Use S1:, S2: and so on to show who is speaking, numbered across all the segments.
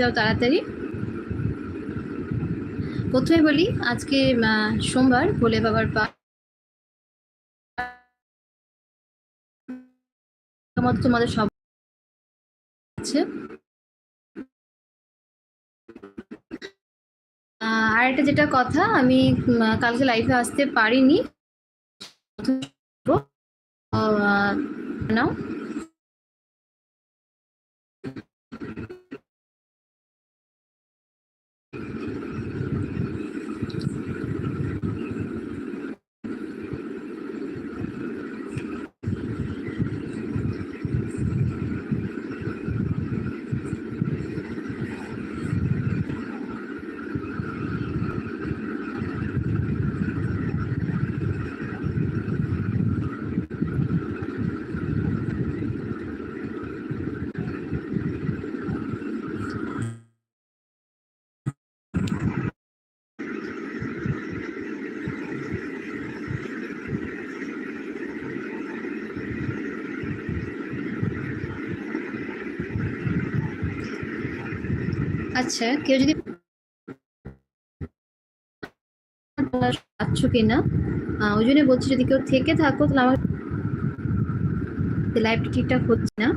S1: যাও তাড়াতাড়ি। প্রথমে বলি, আজকে সোমবার ভোলে বাবার পা তোমাদের সব আছে। আর একটা যেটা কথা, আমি কালকে লাইভে আসতে পারিনি। নাও। আচ্ছা কেউ যদি পাচ্ছ কিনা? ওই জন্য বলছি, যদি কেউ থেকে থাকো, তাহলে আমার লাইফটা ঠিকঠাক হচ্ছে না।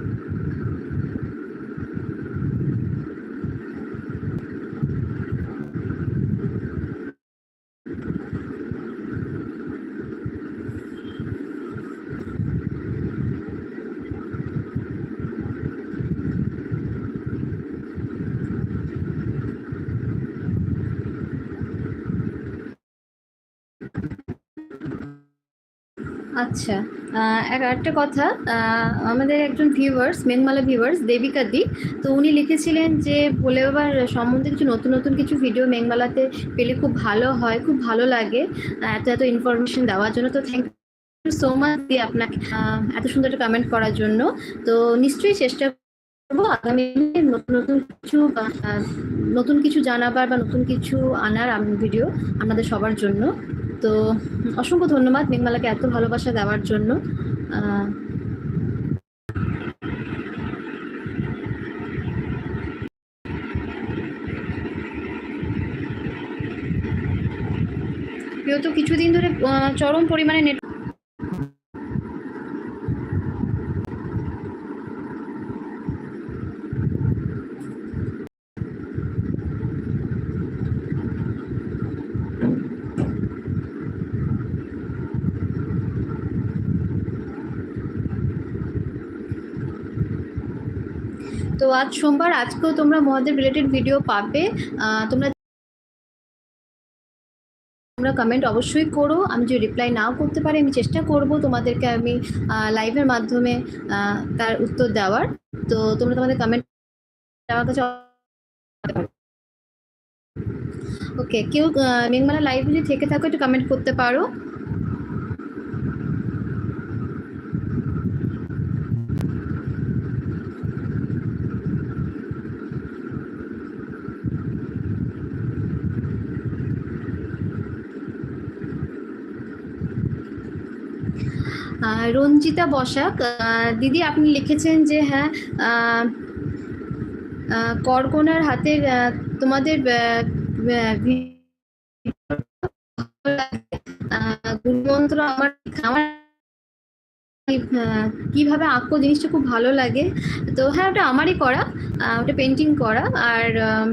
S1: আচ্ছা একটা কথা আমাদের একজন ভিউয়ার্স মেঘমালা ভিউয়ার্স দেবিকা দি, তো উনি লিখেছিলেন যে ভোলে বাবার সম্বন্ধে কিছু নতুন নতুন কিছু ভিডিও মেঘমালাতে পেলে খুব ভালো হয়, খুব ভালো লাগে। এত এত ইনফরমেশন দেওয়ার জন্য, তো থ্যাংক ইউ সো মাচ দি আপনাকে এত সুন্দর একটা কমেন্ট করার জন্য। তো নিশ্চয়ই চেষ্টা করব আগামী নতুন নতুন কিছু নতুন কিছু জানাবার বা নতুন কিছু আনার ভিডিও আপনাদের সবার জন্য। তো অসংখ্য ধন্যবাদ নির্মালাকে এত ভালোবাসা দেওয়ার জন্য। কিছুদিন ধরে চরম পরিমাণে নেট তো আজ সোমবার, আজকেও তোমরা মহাদেব রিলেটেড ভিডিও পাবে। তোমরা তোমরা কমেন্ট অবশ্যই করো। আমি যদি রিপ্লাই নাও করতে পারি, আমি চেষ্টা করব তোমাদেরকে আমি লাইভের মাধ্যমে তার উত্তর দেওয়ার। তো তোমরা তোমাদের কমেন্ট আমার কাছে ওকে কেউ মেঘমালা লাইভ যদি থেকে থাকো, একটু কমেন্ট করতে পারো। রঞ্জিতা বসাক দিদি আপনি লিখেছেন যে হ্যাঁ করকোনার হাতের তোমাদের গুরুমন্ত্র আমার কীভাবে আঁকো জিনিসটা খুব ভালো লাগে। তো হ্যাঁ ওটা আমারই করা ওটা পেন্টিং করা আর আম,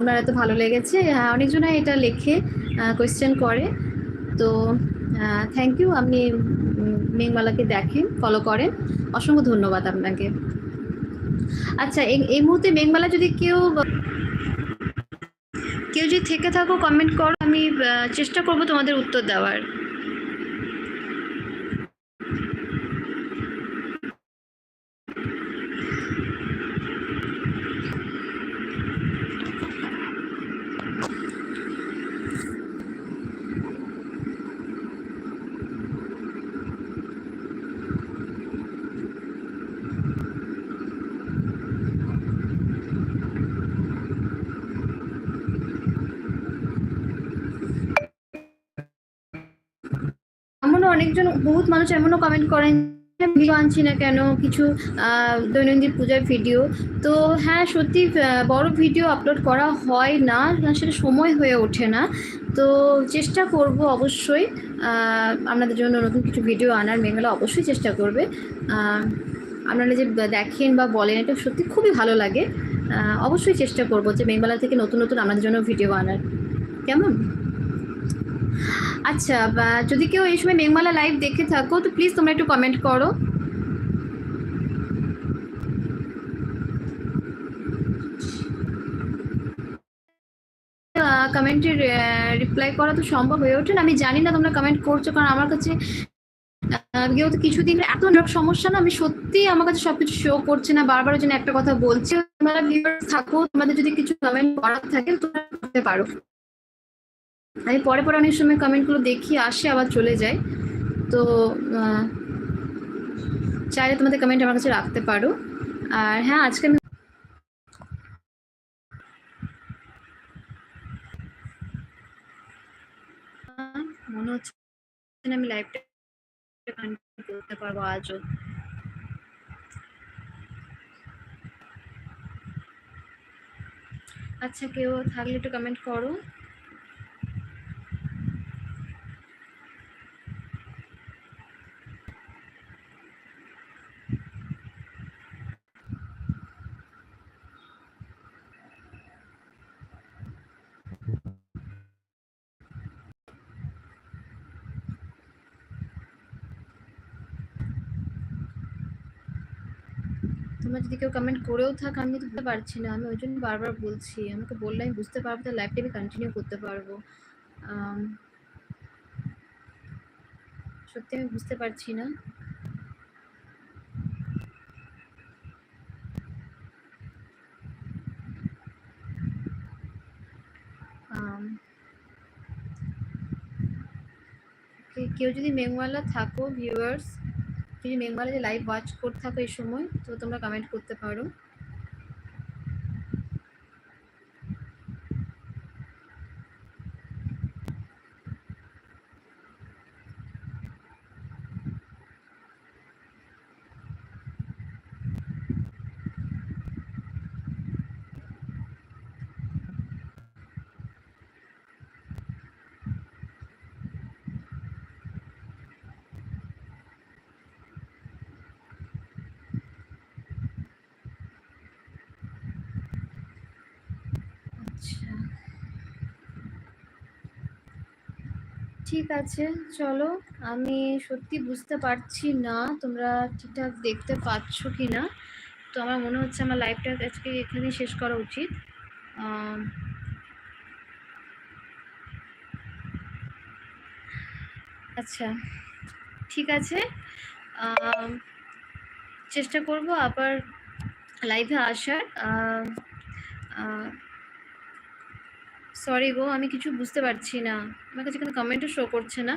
S1: আপনার এত ভালো লেগেছে। হ্যাঁ এটা লেখে কোয়েশ্চেন করে। তো থ্যাংক ইউ আপনি মেঘমালাকে দেখেন ফলো করেন। অসংখ্য ধন্যবাদ আপনাকে। আচ্ছা এই মুহূর্তে মেঘমালা যদি কেউ কেউ যদি থেকে থাকো কমেন্ট করো। আমি চেষ্টা করব তোমাদের উত্তর দেওয়ার। অনেকজন, বহুত মানুষ এমনও কমেন্ট করেন ভিডিও আনছি না কেন? কিছু দৈনন্দিন পূজার ভিডিও তো হ্যাঁ সত্যি বড় ভিডিও আপলোড করা হয় না। সেটা সময় হয়ে ওঠে না। তো চেষ্টা করব অবশ্যই। আপনাদের জন্য নতুন কিছু ভিডিও আনার মেঘালা অবশ্যই চেষ্টা করবে। আপনারা যে দেখেন বা বলেন, এটা সত্যি খুবই ভালো লাগে। অবশ্যই চেষ্টা করব যে মেঘমালা থেকে নতুন নতুন আপনাদের জন্য ভিডিও আনার। কেমন? আচ্ছা যদি কেউ এই সময় মেঘমালা লাইভ দেখে থাকো, তো প্লিজ তোমরা একটু কমেন্ট করো। কমেন্টের রিপ্লাই করা তো সম্ভব হয়ে ওঠে না। আমি জানি না তোমরা কমেন্ট করছ, কারণ আমার কাছে বিগত কিছুদিন এত নেটওয়ার্ক সমস্যা না, আমি সত্যি আমার কাছে সবকিছু শো করছে না, বারবার জন্য একটা কথা বলছি। থাকো, তোমাদের যদি কিছু কমেন্ট করার থাকে, তোমরা করতে পারো। আমি পরে পরে অনেক সময় কমেন্টগুলো দেখি, আসে, আবার চলে যায়। তো চাইলে তোমাদের কমেন্ট আমার কাছে রাখতে পারো। আর হ্যাঁ আজকে আমি মনে হচ্ছে আমি লাইভটা করতে পারব আজও। আচ্ছা কেউ থাকলে একটু কমেন্ট করো। তোমরা যদি কেউ কমেন্ট করেও থাক, আমি কিন্তু বুঝতে পারছি না। আমি ওই জন্য বারবার বলছি, আমাকে বললে আমি বুঝতে পারব তো লাইভটা আমি কন্টিনিউ করতে পারব। সত্যি আমি বুঝতে পারছি না। কেউ যদি মেঘমালা থাকো ভিউয়ার্স যদি বেঙ্গলে লাইভ ওয়াচ করতে থাকো এই সময় তো তোমরা কমেন্ট করতে পারো আচ্ছা ঠিক আছে, চলো। আমি সত্যি বুঝতে পারছি না তোমরা ঠিকঠাক দেখতে পাচ্ছ কি না তো আমার মনে হচ্ছে আমার লাইভটা আজকে এখানেই শেষ করা উচিত। আচ্ছা ঠিক আছে। চেষ্টা করব আবার লাইভে আসার। সরি গো, আমি কিছু বুঝতে পারছি না। আমার কাছে কোনো কমেন্টও শো করছে না।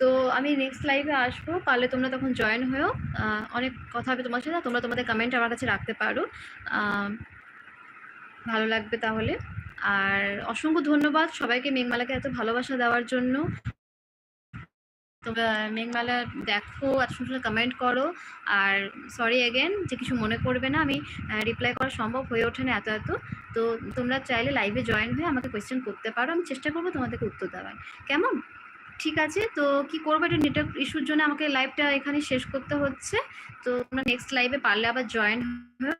S1: তো আমি নেক্সট লাইভে আসব। পারলে তোমরা তখন জয়েন হয়েও অনেক কথা হবে তোমার সাথে তোমরা তোমাদের কমেন্ট আমার কাছে রাখতে পারো। ভালো লাগবে তাহলে। আর অসংখ্য ধন্যবাদ সবাইকে মেঘমালাকে এত ভালোবাসা দেওয়ার জন্য। তোমরা মেঘমালা, দেখো, এত সুন্দর কমেন্ট করো। আর সরি এগেন যে কিছু মনে করবে না, আমি রিপ্লাই করা সম্ভব হয়ে ওঠে না এত এত। তো তোমরা চাইলে লাইভে জয়েন হয়ে আমাকে কোয়েশ্চেন করতে পারো। আমি চেষ্টা করব তোমাদেরকে উত্তর দেওয়ার। কেমন? ঠিক আছে, তো কি করব? এটা নেটওয়ার্ক ইস্যুর জন্য আমাকে লাইভটা এখানে শেষ করতে হচ্ছে। তো তোমরা নেক্সট লাইভে পারলে আবার জয়েন হয়ে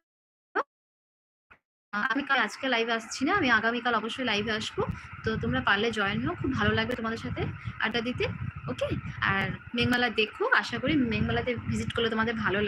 S1: আমি কাল আজকে লাইভে আসছি না, আমি আগামীকাল অবশ্যই লাইভে আসব। তো তোমরা পারলে জয়েন হও, খুব ভালো লাগবে তোমাদের সাথে আড্ডা দিতে ওকে আর মেঘমালা দেখো, আশা করি মেঘমালাতে ভিজিট করলে তোমাদের ভালো